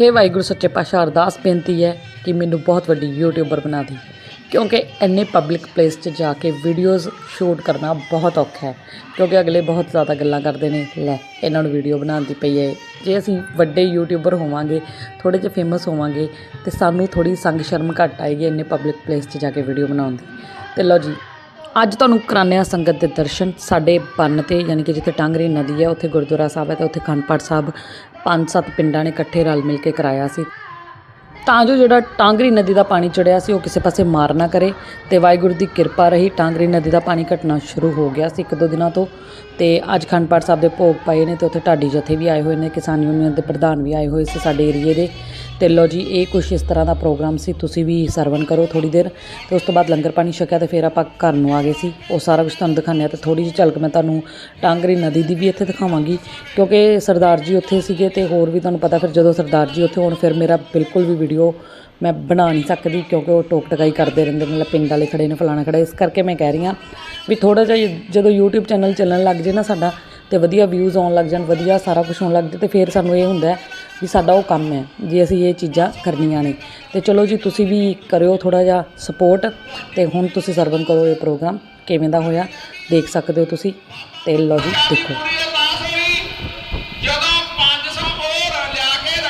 ਹੇ ਵਾਹਿਗੁਰੂ, ਸੱਚੇ ਪਾਤਸ਼ਾਹ ਅਰਦਾਸ ਬੇਨਤੀ ਹੈ ਕਿ ਮੈਨੂੰ ਬਹੁਤ ਵੱਡੀ ਯੂਟਿਊਬਰ ਬਣਾ ਦੇ। ਕਿਉਂਕਿ ਇੰਨੇ ਪਬਲਿਕ ਪਲੇਸ 'ਚ ਜਾ ਕੇ ਵੀਡੀਓਜ਼ ਸ਼ੂਟ ਕਰਨਾ ਬਹੁਤ ਔਖਾ ਹੈ। ਕਿਉਂਕਿ ਅਗਲੇ ਬਹੁਤ ਜ਼ਿਆਦਾ ਗੱਲਾਂ ਕਰਦੇ ਨੇ, ਲੈ, ਇਹਨਾਂ ਨੂੰ ਵੀਡੀਓ ਬਣਾਉਣ ਦੀ ਪਈ ਹੈ। ਜੇ ਅਸੀਂ ਵੱਡੇ ਯੂਟਿਊਬਰ ਹੋਵਾਂਗੇ ਥੋੜੇ ਜਿਹਾ ਫੇਮਸ ਹੋਵਾਂਗੇ, ਤੇ ਸਾਨੂੰ ਥੋੜੀ ਸੰਗ ਸ਼ਰਮ ਘੱਟ ਆਏਗੀ ਇੰਨੇ ਪਬਲਿਕ ਪਲੇਸ 'ਚ ਜਾ ਕੇ ਵੀਡੀਓ ਬਣਾਉਣ ਦੀ। ਤੇ ਲਓ ਜੀ ਅੱਜ ਤੁਹਾਨੂੰ ਕਰਾਉਂਦੇ ਹਾਂ ਸੰਗਤ ਦੇ ਦਰਸ਼ਨ। ਸਾਡੇ ਬੰਨ ਤੇ, ਯਾਨੀ ਕਿ ਜਿੱਥੇ ਟਾਂਗਰੀ ਨਦੀ ਹੈ, ਉੱਥੇ ਗੁਰਦੁਆਰਾ ਸਾਹਿਬ ਹੈ ਤੇ ਉੱਥੇ ਖੰਡ ਪਾਠ ਸਾਹਿਬ ਪੰਜ ਸੱਤ ਪਿੰਡਾਂ ਨੇ ਇਕੱਠੇ ਰਲ ਮਿਲ ਕੇ ਕਰਾਇਆ ਸੀ। ਤਾਂ ਜੋ ਜਿਹੜਾ ਟਾਂਗਰੀ ਨਦੀ ਦਾ ਪਾਣੀ ਚੜਿਆ ਸੀ, ਉਹ ਕਿਸੇ ਪਾਸੇ ਮਾਰ ਨਾ ਕਰੇ ਤੇ ਵਾਹਿਗੁਰੂ ਦੀ ਕਿਰਪਾ ਰਹੀ, ਟਾਂਗਰੀ ਨਦੀ ਦਾ ਪਾਣੀ ਘਟਣਾ ਸ਼ੁਰੂ ਹੋ ਗਿਆ ਸੀ ਇੱਕ ਦੋ ਦਿਨਾਂ ਤੋਂ। ਤੇ ਅੱਜ ਖੰਡ ਪਾਠ ਸਾਹਿਬ ਦੇ ਭੋਗ ਪਏ ਨੇ ਤੇ ਉੱਥੇ ਢਾਡੀ ਜਥੇ ਵੀ ਆਏ ਹੋਏ ਨੇ, ਕਿਸਾਨ ਯੂਨੀਅਨ ਦੇ ਪ੍ਰਧਾਨ ਵੀ ਆਏ ਹੋਏ ਸੀ ਸਾਡੇ ਏਰੀਏ ਦੇ। ਤੇ ਲੋ ਜੀ, ਇਹ ਕੁਛ ਇਸ ਤਰ੍ਹਾਂ ਦਾ ਪ੍ਰੋਗਰਾਮ ਸੀ, ਤੁਸੀਂ ਵੀ ਸਰਵਨ ਕਰੋ ਥੋੜੀ ਦੇਰ, ਤੇ ਉਸ ਤੋਂ ਬਾਅਦ ਲੰਗਰ ਪਾਣੀ ਛਕਿਆ ਤੇ ਫਿਰ ਆਪਾਂ ਘਰ ਨੂੰ ਆ ਗਏ ਸੀ। ਉਹ ਸਾਰਾ ਕੁਝ ਤੁਹਾਨੂੰ ਦਿਖਾਉਂਦੇ ਆ ਤੇ ਥੋੜੀ ਜਿਹੀ ਝਲਕ ਮੈਂ ਤੁਹਾਨੂੰ ਟਾਂਗਰੀ ਨਦੀ ਦੀ ਵੀ ਇੱਥੇ ਦਿਖਾਵਾਂਗੀ, ਕਿਉਂਕਿ ਸਰਦਾਰ ਜੀ ਉੱਥੇ ਸੀਗੇ ਤੇ ਹੋਰ ਵੀ ਤੁਹਾਨੂੰ ਪਤਾ ਫਿਰ ਜਦੋਂ ਸਰਦਾਰ ਜੀ ਉੱਥੇ ਹੋਣ, ਫਿਰ ਮੇਰਾ ਬਿਲਕੁਲ ਵੀ ਵੀਡੀਓ ਮੈਂ ਬਣਾ ਨਹੀਂ ਸਕਦੀ, ਕਿਉਂਕਿ ਉਹ ਟੋਕ ਟਕਾਈ ਕਰਦੇ ਰਹਿੰਦੇ ਨੇ ਲੈ ਪਿੰਡ ਵਾਲੇ ਖੜੇ ਨੇ, ਫਲਾਣਾ ਖੜਾ ਇਸ ਕਰਕੇ ਮੈਂ ਕਹਿ ਰਹੀ ਹਾਂ ਵੀ ਥੋੜਾ ਜਿਹਾ ਜਦੋਂ YouTube ਚੈਨਲ ਚੱਲਣ ਲੱਗ ਜੇ ਨਾ ਸਾਡਾ ਤੇ ਵਧੀਆ ਵਿਊਜ਼ ਆਉਣ ਲੱਗ ਜਾਣ, ਵਧੀਆ ਸਾਰਾ ਕੁਝ ਹੋਣ ਲੱਗ ਜੇ ਤੇ ਫਿਰ ਸਾਨੂੰ ਇਹ ਹੁੰਦਾ ਵੀ ਸਾਡਾ ਉਹ ਕੰਮ ਹੈ ਜੇ ਅਸੀਂ ਇਹ ਚੀਜ਼ਾਂ ਕਰਨੀਆਂ ਨੇ। ਤੇ ਚਲੋ ਜੀ, ਤੁਸੀਂ ਵੀ ਕਰਿਓ ਥੋੜਾ ਜਿਹਾ ਸਪੋਰਟ ਤੇ ਹੁਣ ਤੁਸੀਂ ਸਰਵਨ ਕਰੋ ਇਹ ਪ੍ਰੋਗਰਾਮ ਕਿਵੇਂ ਦਾ ਹੋਇਆ, ਦੇਖ ਸਕਦੇ ਹੋ ਤੁਸੀਂ ਤੇ ਲਓ ਜੀ, ਦੇਖੋ। ਜਦੋਂ 500 ਹੋਰ ਲਿਆ ਕੇ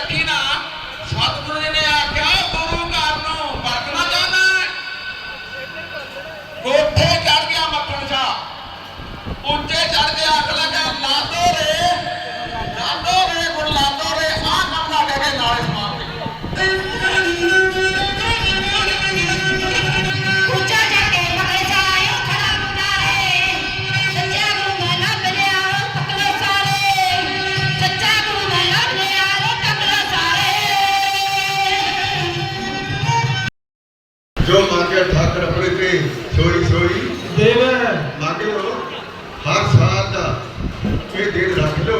1.5 ਲੱਖ ਕਿਲੋ।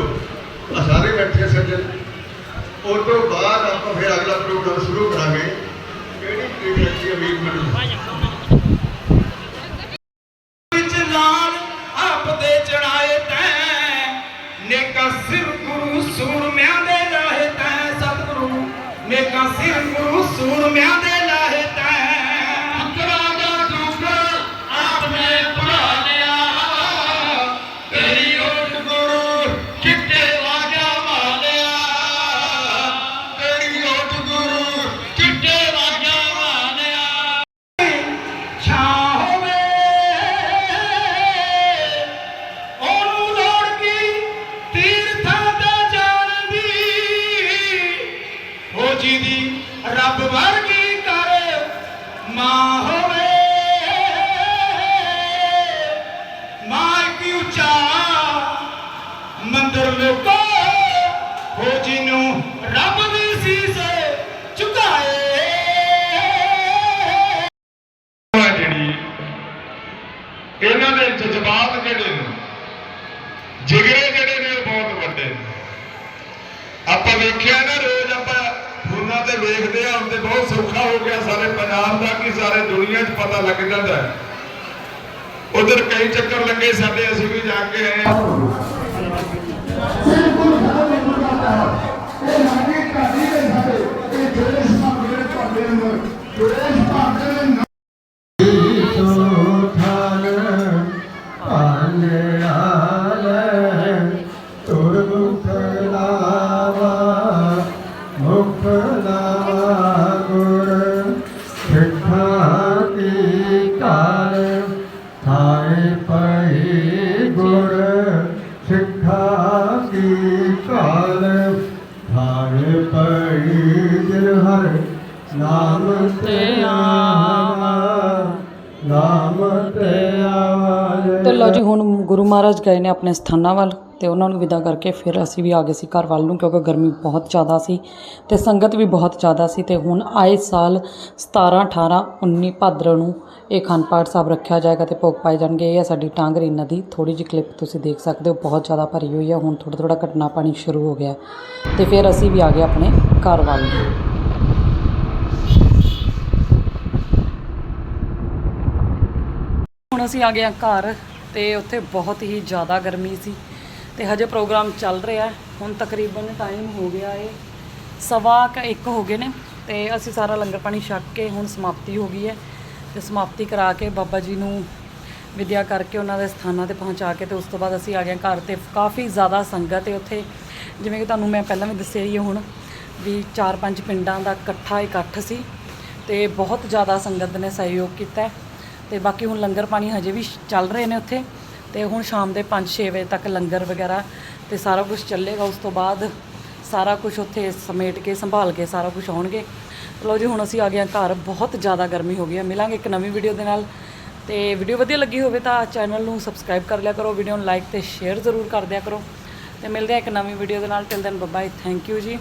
ਆ ਸਾਰੇ ਬੈਠੇ ਸੱਜਣ। ਉਸ ਤੋਂ ਬਾਅਦ ਆਪਾਂ ਫਿਰ ਅਗਲਾ ਪ੍ਰੋਗਰਾਮ ਸ਼ੁਰੂ ਕਰਾਂਗੇ। ਕਿਹੜੀ ਕਿਹੜੀ ਅੱਛੀ ਅਮੀਰ ਮੈਨੂੰ? ਵਿੱਚ ਲਾਲ ਆਪ ਦੇ ਚੜਾਏ ਤੈ, ਨੇਕਾ ਸਿਰ ਗੁਰੂ ਸੂਰਮਿਆਂ ਦੇ ਰਾਹੇ ਸਤਿਗੁਰੂ, ਨੇਕਾ ਸਿਰ ਗੁਰੂ ਸੂਰਮਿਆਂ ਦੇ ਇਹਨਾਂ ਦੇ ਜਜ਼ਬਾਤ ਜਿਹੜੇ ਨੇ ਜਿਗਰੇ ਜਿਹੜੇ ਨੇ ਉਹ ਬਹੁਤ ਵੱਡੇ ਨੇ। ਆਪਾਂ ਵੇਖਿਆ ਨਾ ਰੋਜ਼ ਆਪਾਂ ਫੋਨਾਂ ਤੇ ਵੇਖਦੇ ਆ ਹੁਣ ਤੇ ਬਹੁਤ ਸੌਖਾ ਹੋ ਗਿਆ ਸਾਰੇ ਪੰਜਾਬ ਦਾ ਕਿ ਸਾਰੇ ਦੁਨੀਆ 'ਚ ਪਤਾ ਲੱਗ ਜਾਂਦਾ ਹੈ। ਉਧਰ ਕਈ ਚੱਕਰ ਲੱਗੇ ਸਾਡੇ ਅਸੀਂ ਵੀ ਜਾ ਕੇ ਆਏ ਦੇਸ਼ ਭਰ ਤੁਹਾਡੇ ਹਾਂ ਮੁਖ ਨਾਮ ਤੇ ਆਵਾ ਨਾਮ ਤੇ ਆਵਾ ਤੇ ਲਓ ਜੀ, ਹੁਣ ਗੁਰੂ ਮਹਾਰਾਜ ਗਏ ਨੇ ਆਪਣੇ ਸਥਾਨਾਂ ਵੱਲ ਤੇ ਉਹਨਾਂ ਨੂੰ ਵਿਦਾ ਕਰਕੇ ਫਿਰ ਅਸੀਂ ਵੀ ਆ ਗਏ ਸੀ ਘਰ ਵੱਲ ਨੂੰ ਕਿਉਂਕਿ ਗਰਮੀ ਬਹੁਤ ਜ਼ਿਆਦਾ ਸੀ ਤੇ ਸੰਗਤ ਵੀ ਬਹੁਤ ਜ਼ਿਆਦਾ ਸੀ ਤੇ ਹੁਣ ਆਏ ਸਾਲ 17 18 19 ਭਾਦਰ ਨੂੰ ਇਹ ਅਖੰਡ ਪਾਠ ਸਾਹਿਬ ਰੱਖਿਆ ਜਾਏਗਾ ਤੇ ਭੋਗ ਪਾਏ ਜਾਣਗੇ। ਇਹ ਹੈ ਸਾਡੀ ਟਾਂਗਰੀ ਨਦੀ। ਥੋੜੀ ਜਿਹੀ ਕਲਿੱਪ ਤੁਸੀਂ ਦੇਖ ਸਕਦੇ ਹੋ, ਬਹੁਤ ਜ਼ਿਆਦਾ ਭਰੀ ਹੋਈ ਹੈ। ਹੁਣ ਥੋੜਾ ਥੋੜਾ ਘਟਨਾ ਪਾਣੀ ਸ਼ੁਰੂ ਹੋ ਗਿਆ ਤੇ ਫਿਰ ਅਸੀਂ ਵੀ ਆ ਗਏ ਆਪਣੇ ਘਰ ਵੱਲ। ਨੂੰ ਹੁਣ ਅਸੀਂ ਆ ਗਏ ਹਾਂ ਘਰ ਤੇ ਉੱਥੇ ਬਹੁਤ ਹੀ ਜ਼ਿਆਦਾ ਗਰਮੀ ਸੀ ਤੇ ਹਜੇ ਪ੍ਰੋਗਰਾਮ ਚੱਲ ਰਿਹਾ ਹੁਣ ਤਕਰੀਬਨ ਟਾਈਮ ਹੋ ਗਿਆ ਏ, ਸਵਾ ਕ ਇੱਕ ਹੋ ਗਏ ਨੇ ਤੇ ਅਸੀਂ ਸਾਰਾ ਲੰਗਰ ਪਾਣੀ ਛਕ ਕੇ ਹੁਣ ਸਮਾਪਤੀ ਹੋ ਗਈ ਹੈ ਤੇ ਸਮਾਪਤੀ ਕਰਾ ਕੇ ਬਾਬਾ ਜੀ ਨੂੰ ਵਿਦਿਆ ਕਰਕੇ ਉਹਨਾਂ ਦੇ ਸਥਾਨਾਂ ਤੇ ਪਹੁੰਚਾ ਕੇ ਤੇ ਉਸ ਤੋਂ ਬਾਅਦ ਅਸੀਂ ਆ ਗਏ ਘਰ ਤੇ ਕਾਫੀ ਜ਼ਿਆਦਾ ਸੰਗਤ ਹੈ ਉੱਥੇ। ਜਿਵੇਂ ਕਿ ਤੁਹਾਨੂੰ ਮੈਂ ਪਹਿਲਾਂ ਵੀ ਦੱਸਿਆ ਹੀ ਹੈ ਹੁਣ ਵੀ ਚਾਰ ਪੰਜ ਪਿੰਡਾਂ ਦਾ ਇਕੱਠਾ ਇਕੱਠ ਸੀ ਤੇ ਬਹੁਤ ਜ਼ਿਆਦਾ ਸੰਗਤ ਨੇ ਸਹਿਯੋਗ ਕੀਤਾ ਤੇ ਬਾਕੀ ਹੁਣ ਲੰਗਰ ਪਾਣੀ ਹਜੇ ਵੀ ਚੱਲ ਰਹੇ ਨੇ ਉੱਥੇ ਤੇ ਹੁਣ ਸ਼ਾਮ ਦੇ 5-6 ਵਜੇ ਤੱਕ ਲੰਗਰ ਵਗੈਰਾ ਤੇ ਸਾਰਾ ਕੁਝ ਚੱਲੇਗਾ, ਉਸ ਤੋਂ ਬਾਅਦ ਸਾਰਾ ਕੁਝ ਉੱਥੇ ਸਮੇਟ ਕੇ, ਸੰਭਾਲ ਕੇ ਸਾਰਾ ਕੁਝ ਆਉਣਗੇ। ਲਓ ਜੀ, ਹੁਣ ਅਸੀਂ ਆ ਗਏ ਹਾਂ ਘਰ, ਬਹੁਤ ਜ਼ਿਆਦਾ ਗਰਮੀ ਹੋ ਗਈ ਹੈ। ਮਿਲਾਂਗੇ ਇੱਕ ਨਵੀਂ ਵੀਡੀਓ ਦੇ ਨਾਲ। ਤੇ ਵੀਡੀਓ ਵਧੀਆ ਲੱਗੀ ਹੋਵੇ ਤਾਂ ਚੈਨਲ ਨੂੰ ਸਬਸਕ੍ਰਾਈਬ ਕਰ ਲਿਆ ਕਰੋ, ਵੀਡੀਓ ਨੂੰ ਲਾਈਕ ਤੇ ਸ਼ੇਅਰ ਜ਼ਰੂਰ ਕਰ ਦਿਆ ਕਰੋ। ਤੇ ਮਿਲਦੇ ਹਾਂ ਇੱਕ ਨਵੀਂ ਵੀਡੀਓ ਦੇ ਨਾਲ। Till then bye thank you ji.